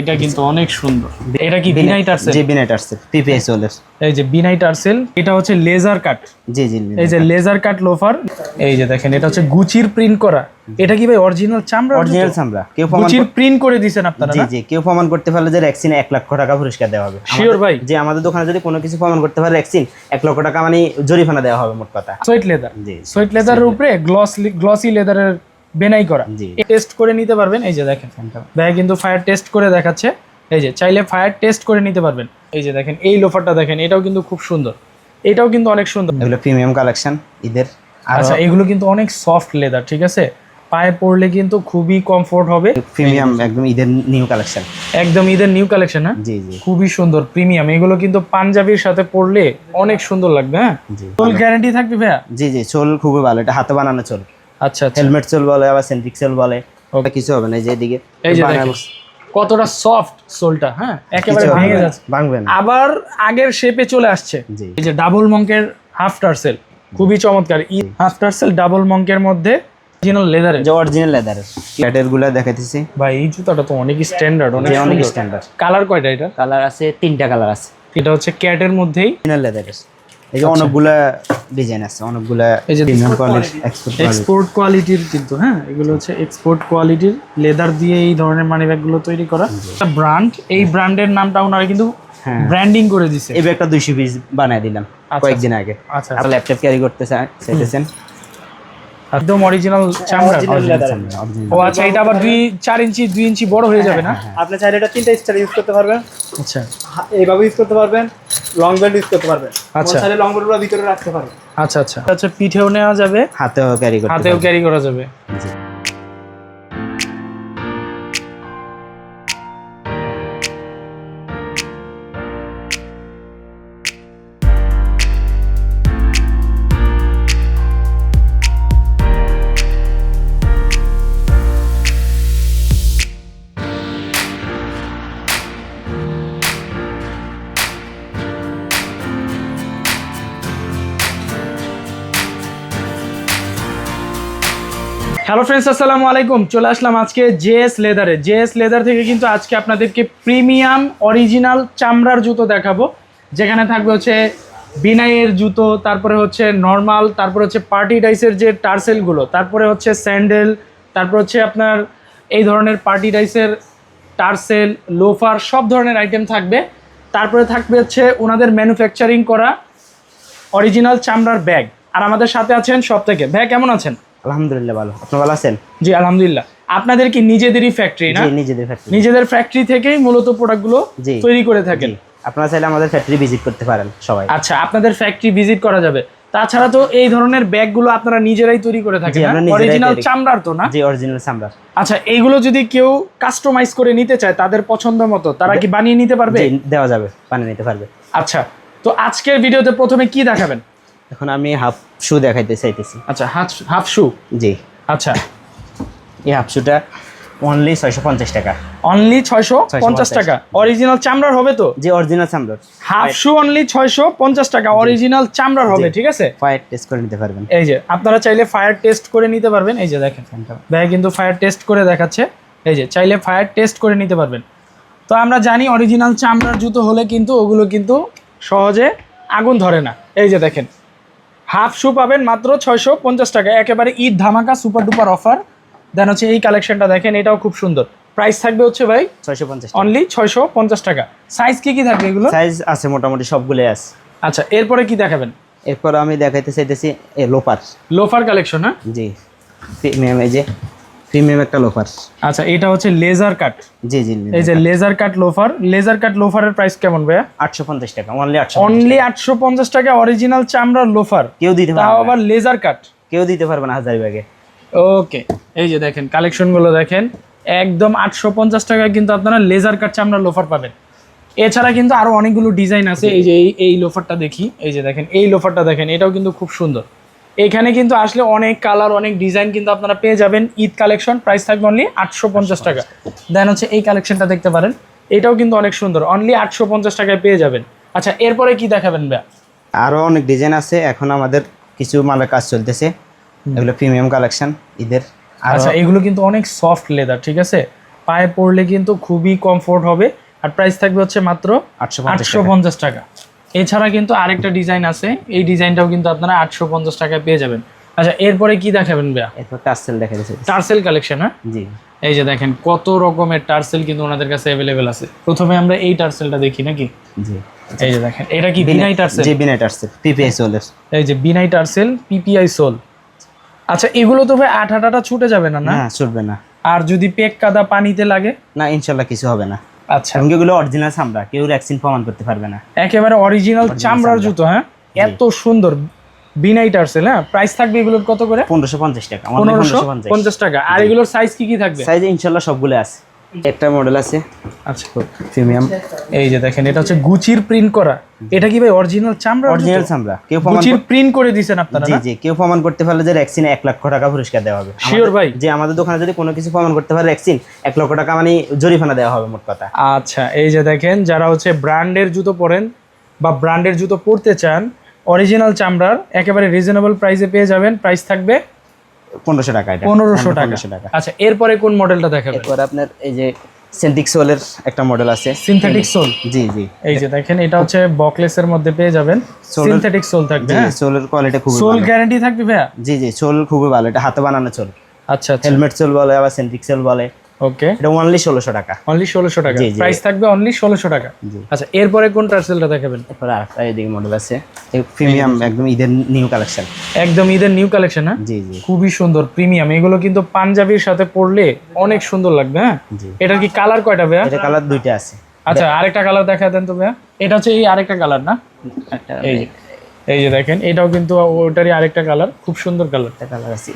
এটা কিন্তু অনেক সুন্দর। এটা কি বিনাইট আর্সেল? জি বিনাইট আসছে পিপিএস ওলের এই যে বিনাইট আর্সেল এটা হচ্ছে লেজার কাট। জি জি এই যে লেজার কাট লোফার এই যে দেখেন এটা হচ্ছে গুচির প্রিন্ট করা। এটা কি ভাই অরিজিনাল চামড়া অরিজিনাল চামড়া। কেউ প্রমাণ গুচির প্রিন্ট করে দিয়েছেন আপনারা জি জি কেউ প্রমাণ করতে পারলে যে ভ্যাকসিনে এক লক্ষ টাকা পুরস্কার দেওয়া হবে। শিওর ভাই। যে আমাদের দোকানে যদি কোনো কিছু প্রমাণ করতে পারে ভ্যাকসিন এক লক্ষ টাকা মানে জরিমানা দেওয়া হবে মোট কথা। সোয়েট লেদার জি সোয়েট লেদারের উপরে গ্লস গ্লসি লেদারের বেনাই করা। টেস্ট করে নিতে পারবেন। এই যে দেখেন ভাই কিন্তু ফায়ার টেস্ট করে দেখাচ্ছে। এই যে চাইলে ফায়ার টেস্ট করে নিতে পারবেন। এই যে দেখেন এই লোফারটা দেখেন এটাও কিন্তু খুব সুন্দর। এটাও কিন্তু অনেক সুন্দর। এগুলো প্রিমিয়াম কালেকশন ঈদের। আচ্ছা এগুলো কিন্তু অনেক সফট লেদার ঠিক আছে? পায়ে পড়লে কিন্তু খুবই কমফোর্ট হবে। প্রিমিয়াম একদম ঈদের নিউ কালেকশন একদম ঈদের নিউ কালেকশন হ্যাঁ? জি জি। খুবই সুন্দর প্রিমিয়াম এগুলো কিন্তু পাঞ্জাবির সাথে পরলে অনেক সুন্দর লাগবে হ্যাঁ? ফুল গ্যারান্টি থাকবে ভাইয়া? জি জি চোল খুবই ভালো। এটা হাতে বানানো চোল। আচ্ছা আচ্ছা। হেলমেট চোল বলে আবার সেন্ট্রিক চোল বলে ওটা কিছু হবে না এই যে এদিকে। এই যে কতটা সফট সোলটা হ্যাঁ? একেবারে ভেঙে যাচ্ছে। ভাঙবে না। আবার আগের শেপে চলে আসছে। এই যে ডাবল মঙ্কের হাফ টার্সেল খুবই চমৎকার। ই হাফ টার্সেল ডাবল মঙ্কের মধ্যে অরিজিনাল লেদারে যে অরিজিনাল লেদারের ক্যাটেরগুলা দেখাইতেছি? ভাই এই জুতাটা তো অনেক স্ট্যান্ডার্ড অনেক অনেক স্ট্যান্ডার্ড কালার কয়টা এটা? কালার আছে তিনটা কালার আছে। এটা হচ্ছে ক্যাটের মধ্যেই। অরিজিনাল লেদারের এই যে অনেকগুলা ডিজাইন আছে অনেকগুলা আচ্ছা। এই যে প্রিমিয়াম কোয়ালিটি এক্সপোর্ট এক্সপোর্ট কোয়ালিটির কিন্তু হ্যাঁ এগুলো হচ্ছে এক্সপোর্ট কোয়ালিটির লেদার দিয়ে এই ধরনের মানি গুলো তৈরি করা। একটা ব্র্যান্ড এই ব্র্যান্ডের নামটা ওনারা কিন্তু হ্যাঁ। ব্র্যান্ডিং করে দিছে। এই একটা দুইশো পিস বানাই দিলাম কয়েকদিন আগে। আচ্ছা। ল্যাপটপ ক্যারি করতে চাইতেছেন? একদম অরিজিনাল চামড়া ও আচ্ছা এটা আবার দুই চার ইঞ্চি দুই ইঞ্চি বড় হয়ে যাবে না? আপনি চাইলে এটা তিনটা স্টাইল ইউজ করতে পারবেন। আচ্ছা। এইভাবে ইউজ করতে পারবেন। লং বেল্ট ইউজ করতে পারবেন। আচ্ছা। তাহলে লং বেল্টগুলো ভিতরে রাখতে পারবেন আচ্ছা আচ্ছা। আচ্ছা পিঠেও নেওয়া যাবে হাতেও ক্যারি করতে হাতেও ক্যারি করা যাবে। হ্যালো ফ্রেন্ডস আসসালামু আলাইকুম। চলে আসলাম আজকে জেএস লেদারে জেএস লেদার থেকে কিন্তু আজকে আপনাদেরকে প্রিমিয়াম অরিজিনাল চামড়ার জুতো দেখাবো। যেখানে থাকবে হচ্ছে বিনাইয়ের জুতো, তারপরে হচ্ছে নর্মাল, তারপরে হচ্ছে পার্টি ডাইসের যে টার্সেলগুলো, তারপরে হচ্ছে স্যান্ডেল, তারপর হচ্ছে আপনার এই ধরনের পার্টি ডাইসের টার্সেল, লোফার, সব ধরনের আইটেম থাকবে। তারপরে থাকবে হচ্ছে ওনাদের ম্যানুফ্যাকচারিং করা অরিজিনাল চামড়ার ব্যাগ আর আমাদের সাথে আছেন সব থেকে ভাই কেমন আছেন? আলহামদুলিল্লাহ ভালো। আপনি ভালো আছেন? জি আলহামদুলিল্লাহ। আপনাদের কি নিজেদেরই ফ্যাক্টরি না? জি নিজেদের ফ্যাক্টরি নিজেদের ফ্যাক্টরি থেকেই মূলত প্রোডাক্টগুলো। তৈরি করে থাকেন। আপনারা চাইলে আমাদের ফ্যাক্টরি ভিজিট করতে পারেন সবাই। আচ্ছা আপনাদের ফ্যাক্টরি ভিজিট করা যাবে। তাছাড়া তো এই ধরনের ব্যাগগুলো আপনারা নিজেরাই তৈরি করে থাকেন অরিজিনাল চামড়ার তো না? জি অরিজিনাল সামরার আচ্ছা এইগুলো যদি কেউ কাস্টমাইজ করে নিতে চায় তাদের পছন্দ মতো তারা কি বানিয়ে নিতে পারবে? জি দেওয়া যাবে বানিয়ে নিতে পারবে। আচ্ছা তো আজকের ভিডিওতে প্রথমে কি দেখাবেন? এখন আমি হাফ শু দেখাইতে চাইতেছি। আচ্ছা হাফ হাফ শু? জি। আচ্ছা। এই হাফ শুটা অনলি ছয়শো পঞ্চাশ টাকা। অনলি ছয়শো পঞ্চাশ 650 টাকা। অরিজিনাল চামড়ার হবে তো? যে অরিজিনাল চামড়ার। হাফ শু অনলি ছয়শো পঞ্চাশ টাকা। অরিজিনাল চামড়ার হবে ঠিক আছে? ফায়ার টেস্ট করে নিতে পারবেন। এই যে আপনারা চাইলে ফায়ার টেস্ট করে নিতে পারবেন। এই যে দেখেন ভাই কিন্তু ফায়ার টেস্ট করে দেখাচ্ছে। এই যে চাইলে ফায়ার টেস্ট করে নিতে পারবেন। তো আমরা জানি অরিজিনাল চামড়ার জুতো হলে কিন্তু ওগুলো কিন্তু সহজে আগুন ধরে না। এই যে দেখেন হাফ শু পাবেন মাত্র ছয়শো পঞ্চাশ টাকা। একেবারে ঈদ ধামাকা সুপার ডুপার অফার দেন হচ্ছে এই কালেকশনটা দেখেন এটাও খুব সুন্দর। প্রাইস থাকবে হচ্ছে ভাই ছয়শো পঞ্চাশ অনলি ছয়শো পঞ্চাশ টাকা। সাইজ কি কি থাকবে এগুলো? সাইজ আছে মোটামুটি সবগুলোই আছে। আচ্ছা এরপরে কি দেখাবেন? এরপর আমি দেখাইতে চাইতেছি লোফার লোফার কালেকশন হ্যাঁ? জি। ম্যাম এই যে। প্রিমিয়াম একটা লোপার আচ্ছা এটা হচ্ছে লেজার কাট জি জি এই যে laser cut loafer laser cut লোফারের price কেমন ভাইয়া? আটশো পঞ্চাশ টাকা অনলি আটশো অনলি আটশো পঞ্চাশ টাকা অরিজিনাল চামড়ার লোফার কেউ দিতে তাও পারবে আবার লেজার কাট কেউ দিতে পারবে না হাজার ব্যাগে। ওকে এই যে দেখেন কালেকশনগুলো দেখেন একদম আটশো পঞ্চাশ টাকায় কিন্তু আপনারা লেজার কাট চামড়ার লোফার পাবেন। এছাড়া কিন্তু আরও অনেকগুলো ডিজাইন আছে। এই যে এই লোফারটা দেখি এই যে দেখেন এই লোফারটা দেখেন এটাও কিন্তু খুব সুন্দর। এখানে কিন্তু আসলে অনেক কালার অনেক ডিজাইন কিন্তু আপনারা পেয়ে যাবেন। ঈদ কালেকশন প্রাইস থাকবে অনলি আটশো পঞ্চাশ টাকা। দেন হচ্ছে এই কালেকশনটা দেখতে পারেন। এটাও কিন্তু অনেক সুন্দর। অনলি আটশো পঞ্চাশ টাকায় পেয়ে যাবেন। আচ্ছা এরপরে কি দেখাবেন ভাইয়া? আরও অনেক ডিজাইন আছে। এখন আমাদের কিছু মালের কাজ চলতেছে। এগুলো প্রিমিয়াম কালেকশন ঈদের। আচ্ছা এগুলো কিন্তু অনেক সফট লেদার ঠিক আছে? পায়ে পড়লে কিন্তু খুবই কমফোর্ট হবে। আর প্রাইস থাকবে হচ্ছে মাত্র আটশো আটশো পঞ্চাশ টাকা। এছাড়া কিন্তু আরেকটা ডিজাইন আছে। এই ডিজাইনটাও কিন্তু আপনারা আটশো পঞ্চাশ টাকায় পেয়ে যাবেন। আচ্ছা এরপরে কি দেখাবেন ভাইয়া? এরপর টার্সেল দেখা যাচ্ছে টার্সেল কালেকশন হ্যাঁ? জি। এই যে দেখেন কত রকমের টার্সেল কিন্তু ওনাদের কাছে অ্যাভেলেবেল আছে। প্রথমে আমরা এই টার্সেলটা দেখি নাকি? জি। এই যে দেখেন এটা কি বিনাই টার্সেল? জি বিনাই টার্সেল পিপিআই সোলের এই যে বিনাই টার্সেল পিপিআই সোল। আচ্ছা এগুলো তো ভাই আঠা টাটা ছুটে যাবে না? না ছুটবে না। আর যদি পেক কাদা পানিতে লাগে? না ইনশাল্লাহ কিছু হবে না। আচ্ছা। এগুলো অরিজিনাল চামড়া কেউ ভ্যাকসিন প্রমাণ করতে পারবে না। একেবারে অরিজিনাল চামড়ার জুতো হ্যাঁ? এত সুন্দর। বিনাই টার্সেল হ্যাঁ? প্রাইস থাকবে এগুলোর কত করে? পনেরোশো পঞ্চাশ টাকা। পনেরোশো পঞ্চাশ। টাকা। আর এগুলোর সাইজ কি কি থাকবে? সাইজ ইনশাল্লাহ সবগুলো আছে। একটা মডেল আছে। আচ্ছা প্রিমিয়াম এই যে দেখেন এটা হচ্ছে গুচির প্রিন্ট করা। এটা কি ভাই অরিজিনাল চামড়া অরিজিনাল চামড়া। কেউ প্রমাণ গুচির প্রিন্ট করে দিয়েছেন আপনারা জি জি কেউ প্রমাণ করতে পারলে যে ভ্যাকসিনে এক লক্ষ টাকা পুরস্কার দেওয়া হবে। শিওর ভাই। যে আমাদের দোকানে যদি কোনো কিছু প্রমাণ করতে পারে ভ্যাকসিন এক লক্ষ টাকা মানে জরিমানা দেওয়া হবে মোট কথা। আচ্ছা এই যে দেখেন যারা হচ্ছে ব্র্যান্ডের জুতো পরেন বা ব্র্যান্ডের জুতো পরতে চান অরিজিনাল চামড়ার একেবারে রিজনেবল প্রাইসে পেয়ে যাবেন। প্রাইস থাকবে পনেরোশো টাকা এটা। পনেরোশো টাকা। টাকা। আচ্ছা এরপরে কোন মডেলটা দেখাবেন? এরপর আপনার এই যে সিনথেটিক সোলের একটা মডেল আছে। সিনথেটিক সোল জি জি। এই যে দেখেন এটা হচ্ছে বকলেসের মধ্যে পেয়ে যাবেন। সিনথেটিক সোল থাকবে হ্যাঁ? সোলের কোয়ালিটি খুবই সোল গ্যারান্টি থাকবে ভাইয়া? জি জি সোল খুবই ভালো এটা হাতে বানানো সোল আচ্ছা আচ্ছা। হেলমেট সোল বলে আবার সিনথেটিক সোল বলে। ওকে এটা অনলি ষোলোশো টাকা। অনলি টাকা। প্রাইস থাকবে অনলি টাকা। আচ্ছা এরপরে কোন টার্সেলটা দেখাবেন? এরপর আরেকটা এদিকে মডেল আছে। প্রিমিয়াম একদম ঈদের নিউ কালেকশন একদম ঈদের নিউ কালেকশন হ্যাঁ? জি জি। খুবই সুন্দর প্রিমিয়াম এগুলো কিন্তু পাঞ্জাবির সাথে পরলে অনেক সুন্দর লাগবে হ্যাঁ? এটার কি কালার কয়টা ভাইয়া? এটা কালার দুইটা আছে। আচ্ছা আরেকটা কালার দেখা দেন তো ভাইয়া। এটা হচ্ছে এই আরেকটা কালার না? এই যে দেখেন এটাও কিন্তু ওটারই আরেকটা কালার খুব সুন্দর কালার একটা কালার আছে।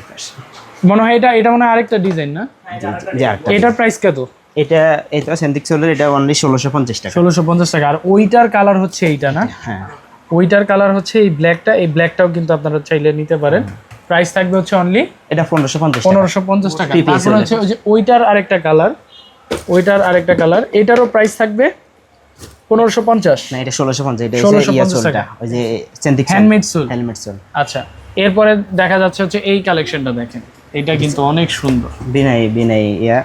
মনে হয় এটা এটা মনে হয় আরেকটা ডিজাইন না? আরেকটা এটার প্রাইস কত? এটা এটা সেন্টিক সোলের এটা অনলি ষোলোশো পঞ্চাশ টাকা। ষোলোশো পঞ্চাশ টাকা। আর ওইটার কালার হচ্ছে এইটা না? হ্যাঁ। ওইটার কালার হচ্ছে এই ব্ল্যাকটা এই ব্ল্যাকটাও কিন্তু আপনারা চাইলে নিতে পারেন। প্রাইস থাকবে হচ্ছে অনলি এটা পনেরোশো পঞ্চাশ টাকা। পনেরোশো পঞ্চাশ টাকা। তারপর হচ্ছে ওই যে ওইটার আরেকটা কালার ওইটার আরেকটা কালার এটারও প্রাইস থাকবে পনেরোশো পঞ্চাশ। না এটা ষোলোশো পঞ্চাশ এটা 1650 ইয়া টাকা। ওই যে সেন্টিক হ্যান্ডমেড সোল হেলমেট সোল আচ্ছা। এরপরে দেখা যাচ্ছে হচ্ছে এই কালেকশনটা দেখেন। এটা কিন্তু অনেক সুন্দর। বিনাই বিনাই ইয়া।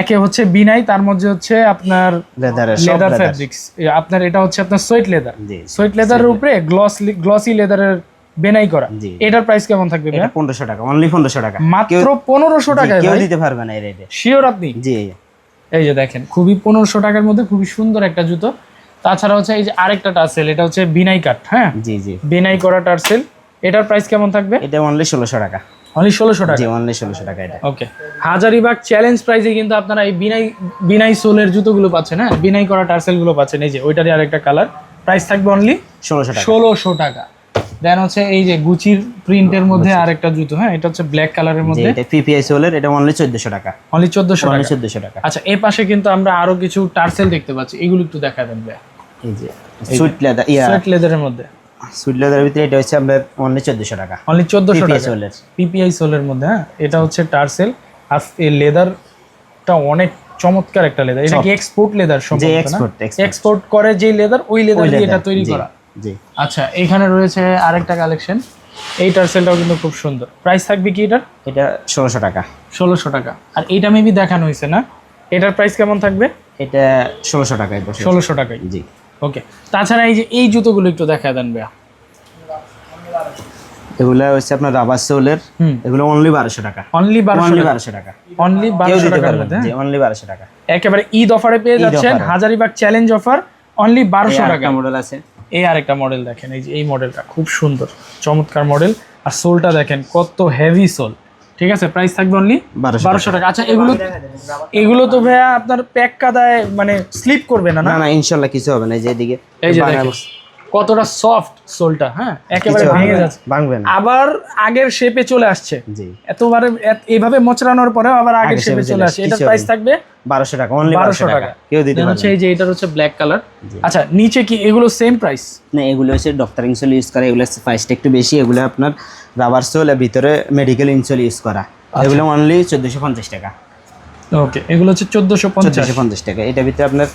একে হচ্ছে বিনাই তার মধ্যে হচ্ছে আপনার লেদার। ফ্যাব্রিক্স আপনার এটা হচ্ছে আপনার সোয়েট লেদার সোয়েট লেদারের উপরে গ্লস গ্লসি লেদারের বেনাই করা। এটার প্রাইস কেমন থাকবে এটা পনেরোশো টাকা অনলি পনেরোশো টাকা। মাত্র পনেরোশো টাকা কেউ দিতে পারবে না এই রেটে শিওর আপনি? জি। এই যে দেখেন খুবই পনেরোশো টাকার মধ্যে খুবই সুন্দর একটা জুতো। তাছাড়া হচ্ছে এই যে আরেকটা টার্সেল এটা হচ্ছে বিনাই কাট হ্যাঁ? জি জি। বিনাই করা টার্সেল। এটার প্রাইস কেমন থাকবে? এটা অনলি ষোলোশো টাকা। অনলি ষোলোশো টাকা? জি অনলি ষোলোশো টাকা এটা। ওকে হাজারিবাগ চ্যালেঞ্জ প্রাইসে কিন্তু আপনারা এই বিনাই বিনাই সোলের জুতোগুলো পাচ্ছেন হ্যাঁ? বিনাই করা টার্সেলগুলো পাচ্ছেন এই যে ওইটারই আরেকটা কালার প্রাইস থাকবে অনলি ষোলোশো টাকা। ষোলোশো টাকা। দেন হচ্ছে এই যে গুচির প্রিন্টের মধ্যে আরেকটা জুতো হ্যাঁ? এটা হচ্ছে ব্ল্যাক কালারের মধ্যে। এটা পিপিআই সোলের এটা অনলি টাকা। অনলি টাকা। আচ্ছা পাশে কিন্তু আমরা আরও কিছু টার্সেল দেখতে পাচ্ছি। এগুলো একটু দেখা দেন ভাই এই যে সুইট লেদার লেদারের মধ্যে। সুইট লেদারের ভিতরে এটা হচ্ছে অনলি টাকা। অনলি টাকা। সোলের পিপিআই সোলের মধ্যে হ্যাঁ? এটা হচ্ছে টার্সেল আর এই লেদারটা অনেক চমৎকার একটা লেদার এটা কি এক্সপোর্ট লেদার যে সম্ভবত না? এক্সপোর্ট এক্সপোর্ট করে যে লেদার ওই লেদার দিয়ে এটা তৈরি করা। জি। আচ্ছা এখানে রয়েছে আরেকটা কালেকশন এই টার্সেলটাও কিন্তু খুব সুন্দর। প্রাইস থাকবে কি এটার? এটা ষোলোশো টাকা। ষোলোশো টাকা। আর এইটা মেবি দেখানো হয়েছে না? এটার প্রাইস কেমন থাকবে? এটা ষোলোশো টাকা এটা ষোলোশো টাকায়। জি। ওকে। তাছাড়া এই যে এই জুতোগুলো একটু দেখা দেন ভাইয়া। এগুলো হচ্ছে আপনার রাবার সোলের এগুলো অনলি বারোশো টাকা। অনলি অনলি বারোশো টাকা। অনলি বারোশো টাকার মধ্যে হ্যাঁ? অনলি বারোশো টাকা। একেবারে ঈদ অফারে পেয়ে যাচ্ছেন। হাজারিবাগ চ্যালেঞ্জ অফার অনলি বারোশো টাকা মডেল আছে। এই আরেকটা মডেল দেখেন এই যে এই মডেলটা খুব সুন্দর চমৎকার মডেল আর সোলটা দেখেন কত হেভি সোল ঠিক আছে প্রাইস থাকবে অনলি বারোশো টাকা। আচ্ছা এগুলো এগুলো তো ভাইয়া আপনার প্যাক কাদায় মানে স্লিপ করবে না না? না ইনশাল্লাহ কিছু হবে না এই যে এদিকে এই যে কতটা সফট সোলটা হ্যাঁ? একেবারে ভেঙে যাচ্ছে। ভাঙবে না। আবার আগের শেপে চলে আসছে। জি। এতবারে এত- এইভাবে মোচড়ানোর পরেও আবার আগের শেপে চলে আসছে। এটার প্রাইস থাকবে বারোশো টাকা অনলি বারোশো টাকা। কেউ দিতে পারবে এই যে এটা হচ্ছে ব্ল্যাক কালার আচ্ছা নিচে কি এগুলো সেম প্রাইস না এগুলো হচ্ছে ডক্টর ইনসোল ইউজ করা এগুলো প্রাইসটা একটু বেশি এগুলো আপনার রাবার সোল আর ভিতরে মেডিকেল ইনসোল ইউজ করা। আচ্ছা। এগুলো অনলি চোদ্দোশো পঞ্চাশ টাকা। ওকে এগুলো হচ্ছে চোদ্দোশো পঞ্চাশ। চোদ্দোশো পঞ্চাশ টাকা। এটার ভিতরে আপনার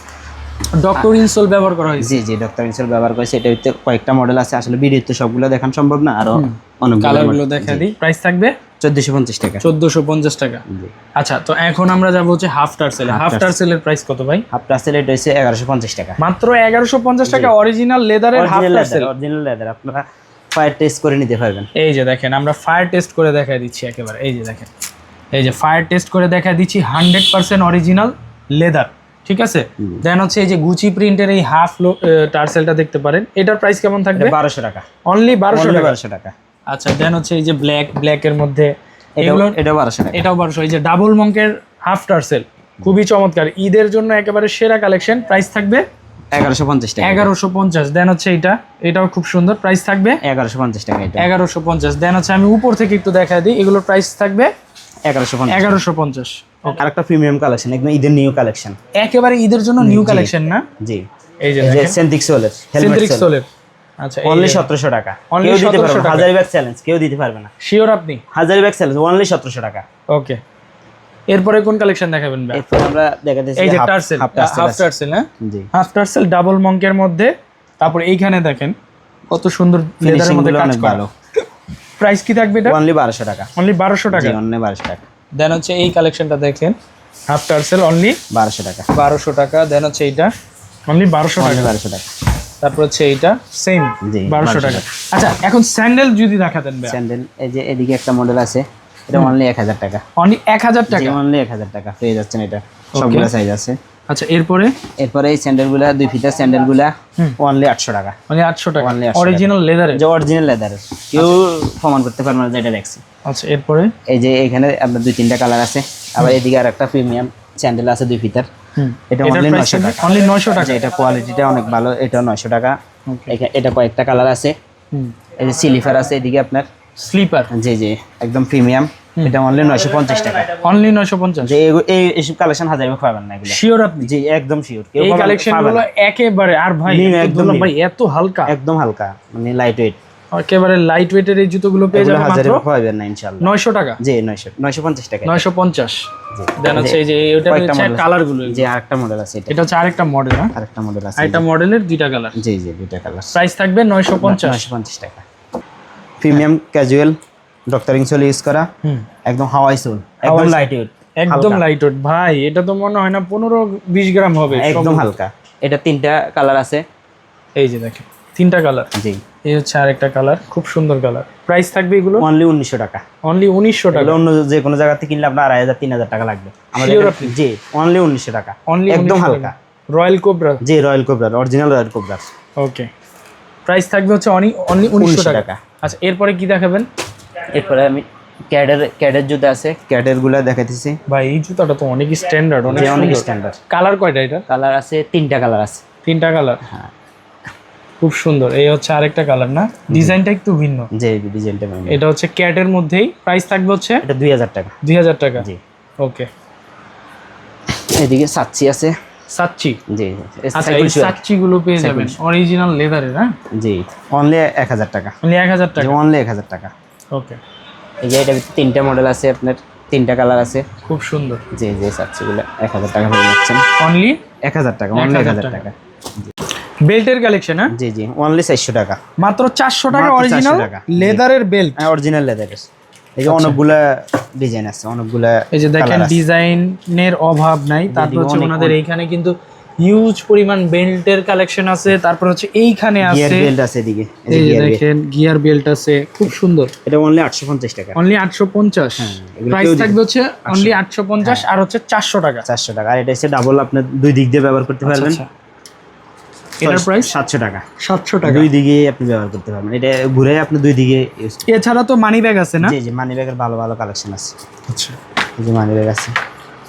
ডক্টর ইনসোল ব্যবহার করা হয়েছে? জি জি ডক্টর ইনসোল ব্যবহার করেছে। এটার ভিতরে কয়েকটা মডেল আছে। আসলে ভিডিও তো সবগুলো দেখানো সম্ভব না। আরও অনেক কালারগুলো দেখা দিই। প্রাইস থাকবে? চোদ্দোশো পঞ্চাশ টাকা। চোদ্দোশো পঞ্চাশ টাকা। আচ্ছা তো এখন আমরা যাব হচ্ছে হাফ টার্সেল হাফ টার্সেলের প্রাইস কত ভাই? হাফ টাসেল এটা হচ্ছে এগারোশো পঞ্চাশ টাকা। মাত্র এগারোশো পঞ্চাশ টাকা অরিজিনাল লেদারের হাফ টার্সেল অরিজিনাল লেদার আপনারা ফায়ার টেস্ট করে নিতে পারবেন। এই যে দেখেন আমরা ফায়ার টেস্ট করে দেখাই দিচ্ছি একেবারে। এই যে দেখেন এই যে ফায়ার টেস্ট করে দেখাই দিচ্ছি হান্ড্রেড পার্সেন্ট অরিজিনাল লেদার ঠিক আছে? দেন হচ্ছে এই যে গুচি প্রিন্টের এই হাফ টার্সেলটা দেখতে পারেন। এটার প্রাইস কেমন থাকবে? বারোশো টাকা। অনলি বারোশো বারোশো টাকা। আচ্ছা দেন হচ্ছে এই যে ব্ল্যাক ব্ল্যাকের মধ্যে এটাও এগুলো এটাও বারোশো এটাও বারোশো। এই যে ডাবল মঙ্কের হাফ টার্সেল খুবই চমৎকার। ঈদের জন্য একেবারে সেরা কালেকশন প্রাইস থাকবে এগারোশো পঞ্চাশ টাকা এগারোশো পঞ্চাশ দেন হচ্ছে এটা এটাও খুব সুন্দর। প্রাইস থাকবে? এগারোশো পঞ্চাশ টাকা এটা। এগারোশো পঞ্চাশ দেন হচ্ছে আমি উপর থেকে একটু দেখা দিই। এগুলোর প্রাইস থাকবে এগারোশো পঞ্চাশ। এগারোশো পঞ্চাশ আর একটা প্রিমিয়াম কালেকশন একদম ঈদের নিউ কালেকশন একেবারে ঈদের জন্য নিউ কালেকশন না? জি। এই যে সেন্টিক সোলের হেলমেট সোলের আচ্ছা অনলি সতেরোশো টাকা। কেউ দিতে পারবে না। হাজারি ব্যাগ চ্যালেঞ্জ কেউ দিতে পারবে না। শিওর আপনি? হাজারি ব্যাগ চ্যালেঞ্জ অনলি সতেরোশো টাকা। ওকে এরপরে কোন কালেকশন দেখাবেন ভাই? এরপর আমরা দেখাতেছি এই যে টার্সেল হাফ। টার্সেল হ্যাঁ? হাফ টার্সেল ডাবল মঙ্কের মধ্যে তারপর এইখানে দেখেন কত সুন্দর লেদারের মধ্যে কাজ করা। ভালো। প্রাইস কি থাকবে এটা? অনলি বারোশো টাকা। অনলি বারোশো টাকা? জি অনলি বারোশো টাকা। দেন হচ্ছে এই কালেকশনটা দেখেন হাফ টার্সেল অনলি বারোশো টাকা। বারোশো টাকা। দেন হচ্ছে এইটা অনলি বারোশো অনলি টাকা। বারোশো টাকা। তারপর হচ্ছে এইটা সেম জি, বারোশো 1200 টাকা। আচ্ছা এখন স্যান্ডেল যদি দেখাতেন স্যান্ডেল এই যে এদিকে একটা মডেল আছে। এটা অনলি এক হাজার টাকা। অনলি এক হাজার টাকা? অনলি এক হাজার টাকা। পেয়ে যাচ্ছেন এটা। সবগুলো সাইজ আছে। আচ্ছা এরপরে? এরপরে এই স্যান্ডেলগুলা দুই ফিটার স্যান্ডেলগুলা। অনলি আটশো টাকা। মানে আটশো টাকা? Only 800 টাকা। অরিজিনাল লেদারে যে অরিজিনাল লেদারের কেউ প্রমাণ করতে পারবে না যে এটা দেখছি। আচ্ছা এরপরে? এই যে এখানে আপনার দুই তিনটা কালার আছে। আবার এদিকে আর একটা প্রিমিয়াম স্যান্ডেল আছে দুই ফিটার এটা অনলি নয়শো টাকা। অনলি নয়শো টাকা? আচ্ছা, এটা কোয়ালিটিটা অনেক ভালো। এটা নয়শো টাকা। এটা কয়েকটা কালার আছে। এই যে সিলিফার আছে এদিকে আপনার। স্লিপার জি জি একদম প্রিমিয়াম এটা অনলি নয়শো পঞ্চাশ টাকা। অনলি নয়শো পঞ্চাশ? যে এগু- এই এইসব কালেকশন হাজার পাবেন না এগুলো। শিওর আপনি? জি একদম শিওর এই কালেকশনগুলো একেবারে আর ভাই একদম ভাই এত হালকা। একদম হালকা মানে লাইট ওয়েট একেবারে লাইট ওয়েটের এই জুতোগুলো পেয়ে যাবেন মাত্র পাবেন না ইনশাল্লাহ নয়শো টাকা? জি নয়শো নয়শো পঞ্চাশ টাকা নয়শো পঞ্চাশ? জি। দেন হচ্ছে এই যে ওটা কয়েকটা হচ্ছে কালারগুলো যে আরেকটা মডেল আছে এটা। এটা হচ্ছে আরেকটা মডেল হ্যাঁ? আরেকটা মডেল আছে। আরেকটা মডেলের দুইটা কালার জি জি দুইটা কালার প্রাইস থাকবে নয়শো পঞ্চাশ। নয়শো পঞ্চাশ টাকা। প্রিমিয়াম ক্যাজুয়াল ডক্টরিং সোল ইউজ করা। একদম হাওয়াই সোল একদম লাইট ওয়েট একদম লাইট ওয়েট ভাই এটা তো মনে হয় না পনেরো বিশ গ্রাম হবে একদম হালকা। এটা তিনটা কালার আছে। এই যে দেখেন তিনটা কালার জি। এই হচ্ছে আরেকটা কালার খুব সুন্দর কালার প্রাইস থাকবে এগুলো? অনলি উনিশশো টাকা। অনলি উনিশশো টাকা। অন্য যে কোনো জায়গাতে কিনলে আপনার আড়াই হাজার তিন হাজার টাকা লাগবে। আমাদের জি অনলি উনিশশো টাকা। অনলি একদম হালকা। রয়্যাল কোবরা জি রয়্যাল কোবরার অরিজিনাল রয়্যাল কোবরার ওকে প্রাইস থাকবে হচ্ছে অনলি অনলি উনিশশো টাকা। আচ্ছা এরপরে কি দেখাবেন? এরপরে আমি ক্যাডের ক্যাডের জুতো আছে ক্যাডেরগুলা দেখাইতেছি। ভাই এই জুতাটা তো অনেক স্ট্যান্ডার্ড অনেক অনেক স্ট্যান্ডার্ড কালার কয়টা এটা কালার আছে তিনটা কালার আছে। তিনটা কালার হ্যাঁ। খুব সুন্দর। এই হচ্ছে আরেকটা কালার না? ডিজাইনটা একটু ভিন্ন। যে ডিজাইনটা ভিন্ন। এটা হচ্ছে ক্যাটের মধ্যেই প্রাইস থাকবে হচ্ছে এটা দুই হাজার টাকা। দুই হাজার টাকা? জি। ওকে এদিকে সাচ্ছি আছে। সাচ্চি। জি আচ্ছা এই সাচ্চি গুলো পেয়ে যাবেন। অরিজিনাল লেদারের হ্যাঁ? জি অনলি এক হাজার টাকা। অনলি এক হাজার টাকা? অনলি এক হাজার টাকা। ওকে এই যে এটা তিনটা মডেল আছে আপনার তিনটা কালার আছে। খুব সুন্দর। জি জি এক হাজার টাকা পেয়ে যাচ্ছেন অনলি এক হাজার টাকা অনলি এক 1000 হাজার টাকা। বেল্টের কালেকশন হ্যাঁ? জি জি অনলি চারশো টাকা। মাত্র চারশো টাকা মাত্র 400 অরিজিনাল। লেদারের বেল্ট হ্যাঁ অরিজিনাল লেদারের এই যে অনেকগুলা ডিজাইন আছে অনেকগুলা এই যে দেখেন ডিজাইনের অভাব নাই। তারপর হচ্ছে ওনাদের এইখানে কিন্তু হিউজ পরিমাণ বেল্টের কালেকশন আছে। তারপর হচ্ছে এইখানে গিয়ার বেল্ট আছে এদিকে এই যে। দেখেন গিয়ার বেল্ট আছে। খুব সুন্দর। এটা অনলি আটশো পঞ্চাশ টাকা। অনলি আটশো পঞ্চাশ। হ্যাঁ, এগুলো প্রাইস থাকবে হচ্ছে অনলি আটশো পঞ্চাশ আর হচ্ছে চারশো টাকা। চারশো টাকা। আর এটা হচ্ছে ডাবল আপনার দুই দিক দিয়ে ব্যবহার করতে পারবেন। আচ্ছা। এটার প্রাইস সাতশো টাকা। সাতশো টাকা। দুই দিকে আপনি ব্যবহার করতে পারবেন। এটা ঘুরে আপনি দুই দিকে ইউজ এছাড়া তো মানি ব্যাগ আছে না? জি জি মানি ব্যাগের ভালো ভালো কালেকশন আছে। আচ্ছা। এই যে মানি ব্যাগ আছে।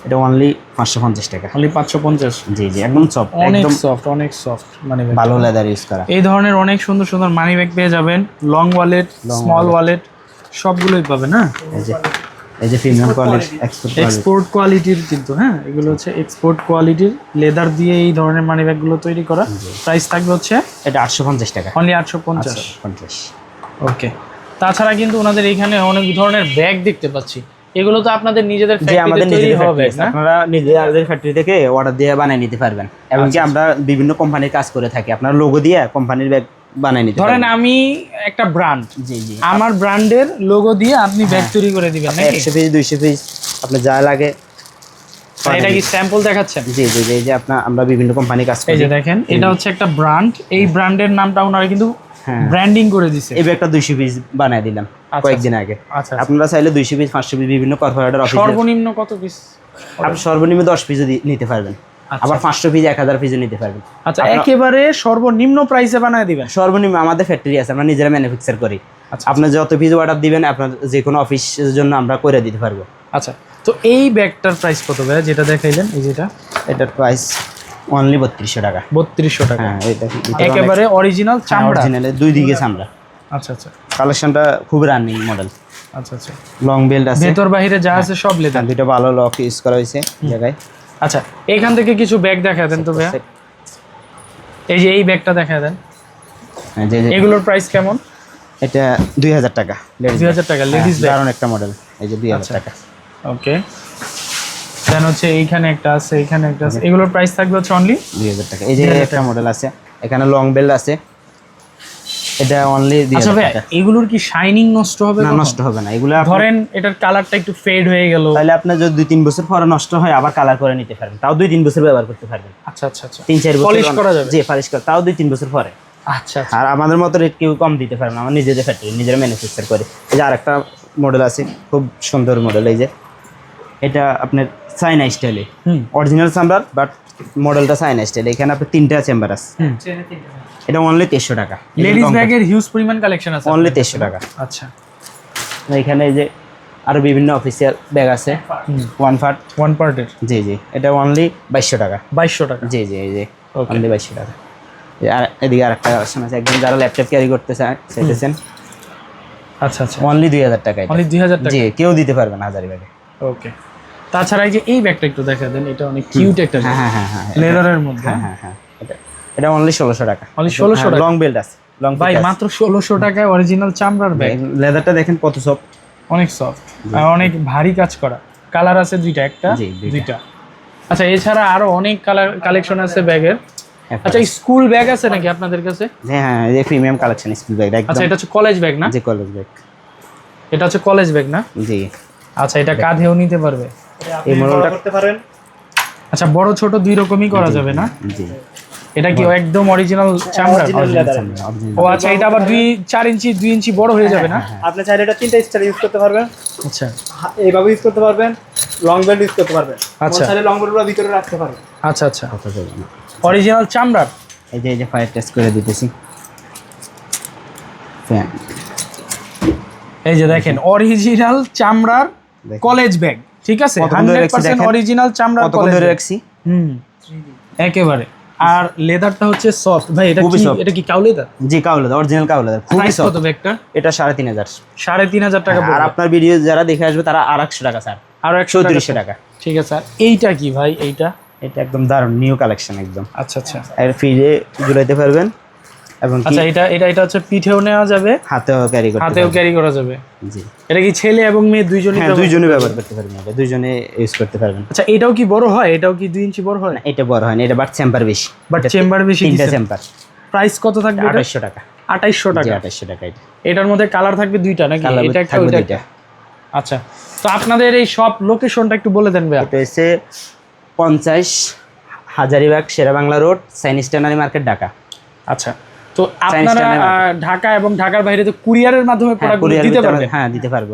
এটা অনলি পাঁচশো পঞ্চাশ টাকা। অনলি পাঁচশো পঞ্চাশ? জি জি একদম সফট অনেক একদম সফট অনেক সফট মানি ব্যাগ ভালো লেদার ইউজ করা। এই ধরনের অনেক সুন্দর সুন্দর মানি ব্যাগ পেয়ে যাবেন। লং ওয়ালেট স্মল ওয়ালেট সবগুলোই পাবেন হ্যাঁ? এই যে এই যে premium quality export quality export কোয়ালিটির কিন্তু হ্যাঁ এগুলো হচ্ছে এক্সপোর্ট কোয়ালিটির লেদার দিয়ে এই ধরনের মানি ব্যাগগুলো তৈরি করা। প্রাইস থাকবে হচ্ছে এটা আটশো পঞ্চাশ টাকা। অনলি আটশো পঞ্চাশ। পঞ্চাশ। ওকে তাছাড়া কিন্তু ওনাদের এখানে অনেক ধরনের ব্যাগ দেখতে পাচ্ছি। এগুলো তো আপনাদের নিজেদের যে আমাদের ফ্যাক্টরিতে তৈরি নিজেদের হবে আপনারা নিজেদের ফ্যাক্টরি থেকে অর্ডার দিয়ে বানিয়ে নিতে পারবেন। এবং কি আমরা বিভিন্ন কোম্পানির কাজ করে থাকি। আপনার লোগো দিয়ে কোম্পানির ব্যাগ বানাই নিতে ধরেন আমি একটা ব্র্যান্ড জি জি। আমার ব্র্যান্ডের লোগো দিয়ে আপনি ব্যাগ তৈরি করে দিবেন নাকি? একশো পিস দুইশো পিস আপনার যা লাগে। এটা কি স্যাম্পল দেখাচ্ছেন? জি জি এই যে আপনার আমরা বিভিন্ন কোম্পানি কাজ এই যে দেখেন এটা হচ্ছে একটা ব্র্যান্ড এই ব্র্যান্ডের নামটা ওনারা কিন্তু। ব্র্যান্ডিং করে দিছে। এই ব্যাগটা দুইশো পিস বানাই দিলাম আচ্ছা, কয়েকদিন আগে। আচ্ছা আপনারা চাইলে দুইশো পিস পাঁচশো পিস বিভিন্ন কর্পোরেটর অফিসে সর্বনিম্ন কত পিস আপনি সর্বনিম্ন দশ পিসও নিতে পারবেন। আচ্ছা। আবার পাঁচশো পিস এক হাজার পিসও নিতে পারবেন। আচ্ছা একেবারে সর্বনিম্ন প্রাইসে বানায় দিবেন? সর্বনিম্ন আমাদের ফ্যাক্টরি আছে আমরা নিজেরা ম্যানুফ্যাকচার করি। আচ্ছা। আপনার যত পিস অর্ডার দিবেন আপনার যে কোনো অফিসের জন্য আমরা করে দিতে পারব। আচ্ছা তো এই ব্যাগটার প্রাইস কত ভাইয়া? যেটা দেখাইলেন এই যেটা? এটার প্রাইস অনলি বত্রিশশো টাকা। বত্রিশশো টাকা। হ্যাঁ এটা একেবারে অরিজিনাল চামড়া? অরিজিনালে দুই দিকে চামড়া। আচ্ছা আচ্ছা। কালেকশনটা খুব রানিং মডেল আচ্ছা আচ্ছা। লং বেল্ট আছে। ভেতর বাহিরে যা আছে সব লেদার হ্যাঁ, দুইটা ভালো লক ইউজ করা হয়েছে জায়গায়। আচ্ছা এখান থেকে কিছু ব্যাগ দেখা দেন তো ভাইয়া। এই যে এই ব্যাগটা দেখা দেন। হ্যাঁ, এগুলোর প্রাইস কেমন? এটা দুই হাজার টাকা দুই হাজার টাকা লেডিস ব্যাগ দারুণ একটা মডেল এই যে দুই হাজার আচ্ছা। টাকা। ওকে দেন হচ্ছে এইখানে একটা আছে এইখানে একটা আছে। এগুলোর প্রাইস থাকবে হচ্ছে অনলি দুই হাজার টাকা। এই যে একটা মডেল আছে এখানে লং বেল্ট আছে। এটা অনলি আচ্ছা ভাই এগুলোর কি শাইনিং নষ্ট হবে না নষ্ট হবে না। এগুলো আপনি- ধরেন এটার কালারটা একটু ফেড হয়ে গেল। তাহলে আপনার যদি দুই তিন বছর পরে নষ্ট হয় আবার কালার করে নিতে পারবেন। তাও দুই তিন বছর ব্যবহার করতে পারবেন। আচ্ছা আচ্ছা আচ্ছা। তিন চার বছর পলিশ করা যাবে। জি পলিশ করা। তাও দুই তিন বছর পরে। আচ্ছা আচ্ছা। আর আমাদের মতো রেট কেউ কম দিতে পারে না। আমার নিজেদের ফ্যাক্টরি নিজেরা ম্যানুফ্যাকচার করে। এই যে আরেকটা মডেল আছে খুব সুন্দর মডেল এই যে। এটা আপনার চাইনা স্টাইলে। হুম। অরিজিনাল চাম্বার বাট মডেলটা চাইনা স্টাইলে। এখানে আপনার তিনটা চেম্বার আছে। এটা অনলি তেইশশো টাকা। লেডিস ব্যাগের হিউজ পরিমাণ কালেকশন আছে অনলি তেইশশো টাকা। আচ্ছা। এখানে যে আরও বিভিন্ন অফিসিয়াল ব্যাগ আছে। ওয়ান ফার্ট ওয়ান পার্টের জি জি। এটা অনলি বাইশশো টাকা। বাইশশো টাকা। জি জি এই যে Okay. অনলি বাইশশো টাকা। আর এদিকে আরেকটা কালেকশন আছে। একদম যারা ল্যাপটপ ক্যারি করতে চায় চাইতেছেন। আচ্ছা আচ্ছা। অনলি দুই হাজার টাকা অনলি দুই হাজার টাকা। জি কেউ দিতে পারবে না হাজারি ব্যাগে ওকে তাছাড়া এই যে এই ব্যাগটা একটু দেখা দেন এটা অনেক কিউট একটা হ্যাঁ হ্যাঁ হ্যাঁ হ্যাঁ লেদারের মধ্যে হ্যাঁ হ্যাঁ হ্যাঁ। এটা অনলি ষোলোশো টাকা। Only 1600 টাকা? লং বেল্ট আছে লং ভাই মাত্র ষোলোশো টাকায় অরিজিনাল চামড়ার ব্যাগ লেদারটা দেখেন কত সব অনেক সফট আর অনেক ভারী কাজ করা। কালার আছে দুইটা একটা জি, দুইটা। আচ্ছা এছাড়া আরও অনেক কালার কালেকশন আছে ব্যাগের। হ্যাঁ আচ্ছা স্কুল ব্যাগ আছে নাকি আপনাদের কাছে? হ্যাঁ হ্যাঁ এই প্রিমিয়াম কালেকশন স্কুল ব্যাগ আচ্ছা এটা হচ্ছে কলেজ ব্যাগ না? যে কলেজ ব্যাগ এটা হচ্ছে কলেজ ব্যাগ না? জি। আচ্ছা এটা কাঁধেও নিতে পারবে। এই মডেলটা করতে পারেন। আচ্ছা বড় ছোট দুই রকমই করা যাবে না? জি এটা কি একদম অরিজিনাল চামড়া ও আচ্ছা এটা আবার দুই চার ইঞ্চি দুই ইঞ্চি বড় হয়ে যাবে না? আপনি চাইলে এটা তিনটা স্টাইল ইউজ করতে পারবেন। আচ্ছা। এইভাবে ইউজ করতে পারবেন লং বেল্ট ইউজ করতে পারবেন। আচ্ছা। চাইলে লং বেল্টগুলো ভিতরে রাখতে পারবেন আচ্ছা আচ্ছা। অরিজিনাল চামড়ার? এই যে এই যে ফায়ার টেস্ট করে দিতেছি। ফ্যান এই যে দেখেন অরিজিনাল চামড়ার। কলেজ ব্যাগ ঠিক আছে? কতক্ষণ ধরে হান্ড্রেড রাখছি পার্সেন্ট দেখেন? অরিজিনাল চামড়ার কতক্ষণ কলেজ ব্যাগ। রাখছি? হুম একেবারে। আর লেদারটা হচ্ছে সফট ভাই এটা কি এটা কি কাউ লেদার জি cow leather original cow leather খুবই প্রাইস সফট কত ব্যাগটা এটা সাড়ে তিন হাজার। সাড়ে তিন হাজার টাকা আর আপনার ভিডিও যারা দেখে আসবে তারা আর একশো টাকা স্যার। আরও একশো চৌত্রিশশো টাকা। ঠিক আছে আর এইটা কি ভাই এইটা? এটা একদম দারুণ নিউ কালেকশন একদম। আচ্ছা আচ্ছা। এর ফ্রিজে ঝুলাইতে পারবেন। এবং আচ্ছা এটা এটা এটা হচ্ছে পিঠেও নেওয়া যাবে হাতেও ক্যারি করতে হাতেও ক্যারি করা যাবে। জি। এটা কি ছেলে এবং মেয়ে দুইজনই হ্যাঁ ব্যবহার- দুইজনে ব্যবহার করতে পারবেন এটা দুইজনে ইউজ করতে পারবেন। আচ্ছা এটাও কি বড় হয়? এটাও কি দুই ইঞ্চি বড় হয়? না এটা বড় হয় না এটা বাট চেম্বার বেশি। বাট চেম্বার বেশি তিনটা চেম্বার। প্রাইস কত থাকবে এটা? আঠাশশো টাকা। আঠাইশশো জি টাকা। আঠাশশো টাকা এটা। এটার মধ্যে কালার থাকবে দুইটা নাকি? এটা একটা ওইটা দুইটা। আচ্ছা তো আপনাদের এই সব লোকেশনটা একটু বলে দেন ভাইয়া। এটা হচ্ছে পঞ্চাশ হাজারিবাগ শেরা বাংলা রোড সাইন স্টেনারি মার্কেট ঢাকা। আচ্ছা। তো আপনারা ঢাকা এবং ঢাকার বাইরে তো কুরিয়ারের মাধ্যমে হ্যাঁ প্রোডাক্ট দিতে পারবেন হ্যাঁ দিতে পারব।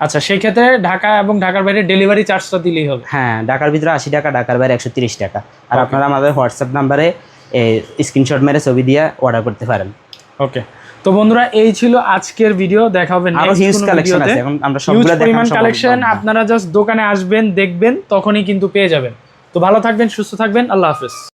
আচ্ছা সেই ক্ষেত্রে ঢাকা এবং ঢাকার বাইরে ডেলিভারি চার্জটা দিলেই হবে। হ্যাঁ ঢাকার ভিতরে আশি টাকা ঢাকার বাইরে একশো তিরিশ টাকা। আর আপনারা আমাদের হোয়াটসঅ্যাপ নাম্বারে স্ক্রিনশট মেরে ছবি দিয়ে অর্ডার করতে পারেন। ওকে তো বন্ধুরা এই ছিল আজকের ভিডিও দেখা হবে আরও next কালেকশন আছে। এখন আমরা সবগুলো পরিমাণ কালেকশন আপনারা জাস্ট দোকানে আসবেন দেখবেন তখনই কিন্তু পেয়ে যাবেন। তো ভালো থাকবেন সুস্থ থাকবেন আল্লাহ হাফেজ।